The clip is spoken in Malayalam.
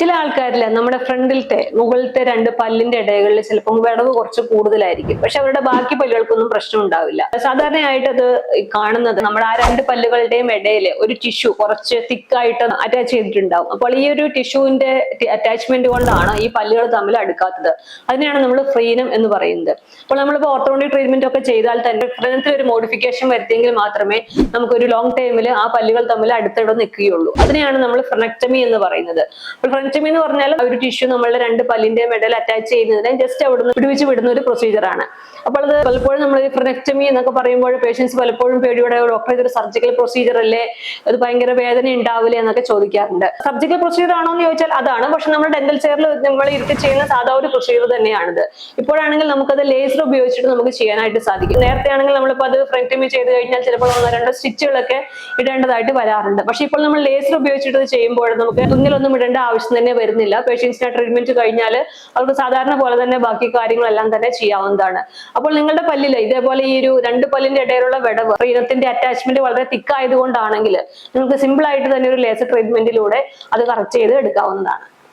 ചില ആൾക്കാരില്ല നമ്മുടെ ഫ്രണ്ടിലത്തെ മുകളിലത്തെ രണ്ട് പല്ലിന്റെ ഇടകളിൽ ചിലപ്പം വിടവ് കുറച്ച് കൂടുതലായിരിക്കും. പക്ഷെ അവരുടെ ബാക്കി പല്ലുകൾക്കൊന്നും പ്രശ്നം ഉണ്ടാവില്ല സാധാരണയായിട്ട് അത് കാണുന്നത് നമ്മുടെ ആ രണ്ട് പല്ലുകളുടെയും ഇടയിൽ ഒരു ടിഷ്യൂ കുറച്ച് തിക്കായിട്ട് അറ്റാച്ച് ചെയ്തിട്ടുണ്ടാവും. അപ്പോൾ ഈ ഒരു ടിഷ്യൂവിന്റെ അറ്റാച്ച്മെന്റ് കൊണ്ടാണ് ഈ പല്ലുകൾ തമ്മിൽ അടുക്കാത്തത്. അതിനെയാണ് നമ്മൾ ഫ്രീനം എന്ന് പറയുന്നത്. അപ്പോൾ നമ്മളിപ്പോൾ ഓർത്തോണ്ടിക് ട്രീറ്റ്മെന്റ് ഒക്കെ ചെയ്താൽ തന്നെ ഫ്രീനത്തിൽ ഒരു മോഡിഫിക്കേഷൻ വരുത്തിയെങ്കിൽ മാത്രമേ നമുക്കൊരു ലോങ് ടൈമിൽ ആ പല്ലുകൾ തമ്മിൽ അടുത്തിടെ നിൽക്കുകയുള്ളൂ. അതിനെയാണ് നമ്മൾ ഫ്രനക്ടമി എന്ന് പറയുന്നത്. അപ്പോൾ ഫ്രനക്ടമി എന്ന് പറഞ്ഞാൽ ഒരു ടിഷ്യൂ നമ്മളുടെ രണ്ട് പല്ലിന്റെ മെഡൽ അറ്റാച്ച് ചെയ്യുന്നതിനെ ജസ്റ്റ് അവിടെ നിന്ന് വിടുവിച്ച് വിടുന്ന ഒരു പ്രൊസീജിയർ ആണ്. അപ്പോൾ അത് പലപ്പോഴും നമ്മൾ ഫ്രനക്ടമി എന്നൊക്കെ പറയുമ്പോൾ പേഷ്യൻസ് പലപ്പോഴും പേടിയോടെ ഡോക്ടർ ഇതൊരു സർജിക്കൽ പ്രൊസീജിയർ അല്ലേ? അത് ഭയങ്കര വേദന ഉണ്ടാവില്ലേ എന്നൊക്കെ ചോദിക്കാറുണ്ട്. സർജിക്കൽ പ്രൊസീജിയർ ആണോ എന്ന് ചോദിച്ചാൽ അതാണ്. പക്ഷെ നമ്മൾ ഡെന്റൽ ചെയറിൽ നമ്മൾ ഇരുത്തി ചെയ്യുന്ന സാധാ ഒരു പ്രൊസീജിയർ തന്നെയാണിത്. ഇപ്പോഴാണെങ്കിൽ നമുക്കത് ലേസർ ഉപയോഗിച്ചിട്ട് നമുക്ക് ചെയ്യാനായിട്ട് സാധിക്കും. നേരത്തെ ആണെങ്കിൽ നമ്മളിപ്പോൾ അത് ഫ്രക്ടമി ചെയ്ത് കഴിഞ്ഞാൽ ചിലപ്പോൾ ഒന്നോ രണ്ട് സ്റ്റിച്ചുകളൊക്കെ ഇടേണ്ടതായിട്ട് വരാറുണ്ട്. പക്ഷെ ഇപ്പോൾ നമ്മൾ ലേസർ ഉപയോഗിച്ചിട്ട് ചെയ്യുമ്പോൾ നമുക്ക് തുന്നിലൊന്നും ഇടേണ്ട ആവശ്യം തന്നെ വരുന്നില്ല. പേഷ്യൻസിന്റെ ട്രീറ്റ്മെന്റ് കഴിഞ്ഞാൽ അവർക്ക് സാധാരണ പോലെ തന്നെ ബാക്കി കാര്യങ്ങളെല്ലാം തന്നെ ചെയ്യാവുന്നതാണ്. അപ്പോൾ നിങ്ങളുടെ പല്ലിൽ ഇതേപോലെ ഈ ഒരു രണ്ട് പല്ലിന്റെ ഇടയിലുള്ള വിടവ് ഇനത്തിന്റെ അറ്റാച്ച്മെന്റ് വളരെ തിക്കായതുകൊണ്ടാണെങ്കിൽ നിങ്ങൾക്ക് സിമ്പിൾ ആയിട്ട് തന്നെ ഒരു ലേസർ ട്രീറ്റ്മെന്റിലൂടെ അത് കറക്റ്റ് ചെയ്ത് എടുക്കാവുന്നതാണ്.